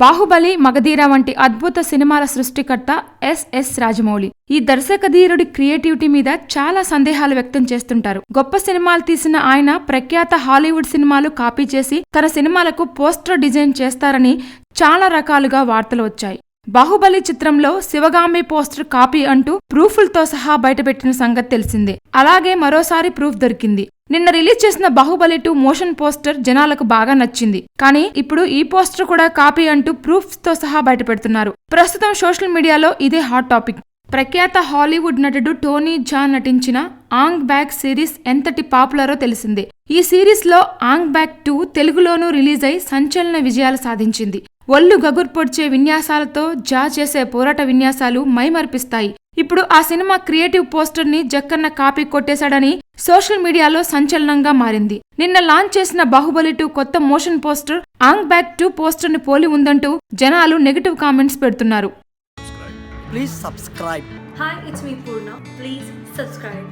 బాహుబలి మగధీర వంటి అద్భుత సినిమాల సృష్టికర్త ఎస్ఎస్ రాజమౌళి. ఈ దర్శకధీరుడి క్రియేటివిటీ మీద చాలా సందేహాలు వ్యక్తం చేస్తుంటారు. గొప్ప సినిమాలు తీసిన ఆయన ప్రఖ్యాత హాలీవుడ్ సినిమాలు కాపీ చేసి తన సినిమాలకు పోస్టర్ డిజైన్ చేస్తారని చాలా రకాలుగా వార్తలు వచ్చాయి. బాహుబలి చిత్రంలో శివగామి పోస్టర్ కాపీ అంటూ ప్రూఫ్లతో సహా బయటపెట్టిన సంగతి తెలిసిందే. అలాగే మరోసారి ప్రూఫ్ దొరికింది. నిన్న రిలీజ్ చేసిన బాహుబలి టూ మోషన్ పోస్టర్ జనాలకు బాగా నచ్చింది. కానీ ఇప్పుడు ఈ పోస్టర్ కూడా కాపీ అంటూ ప్రూఫ్స్తో సహా బయటపెడుతున్నారు. ప్రస్తుతం సోషల్ మీడియాలో ఇదే హాట్ టాపిక్. ప్రఖ్యాత హాలీవుడ్ నటుడు టోనీ జాన్ నటించిన ఆంగ్ బ్యాక్ సిరీస్ ఎంతటి పాపులరో తెలిసిందే. ఈ సిరీస్లో ఆంగ్ బ్యాక్ టూ తెలుగులోనూ రిలీజ్ అయి సంచలన విజయాలు సాధించింది. ఒళ్ళు గగురు పొడిచే విన్యాసాలతో జా చేసే పోరాట విన్యాసాలు మైమర్పిస్తాయి ఇప్పుడు ఆ సినిమా క్రియేటివ్ పోస్టర్ని జక్కన్న కాపీ కొట్టేశాడని సోషల్ మీడియాలో సంచలనంగా మారింది నిన్న లాంచ్ చేసిన బాహుబలి టూ కొత్త motion poster Ong Bak two పోస్టర్ని పోలి ఉందంటూ జనాలు నెగటివ్ కామెంట్స్ పెడుతున్నారు Please subscribe. Hi, it's me Purna. Please subscribe.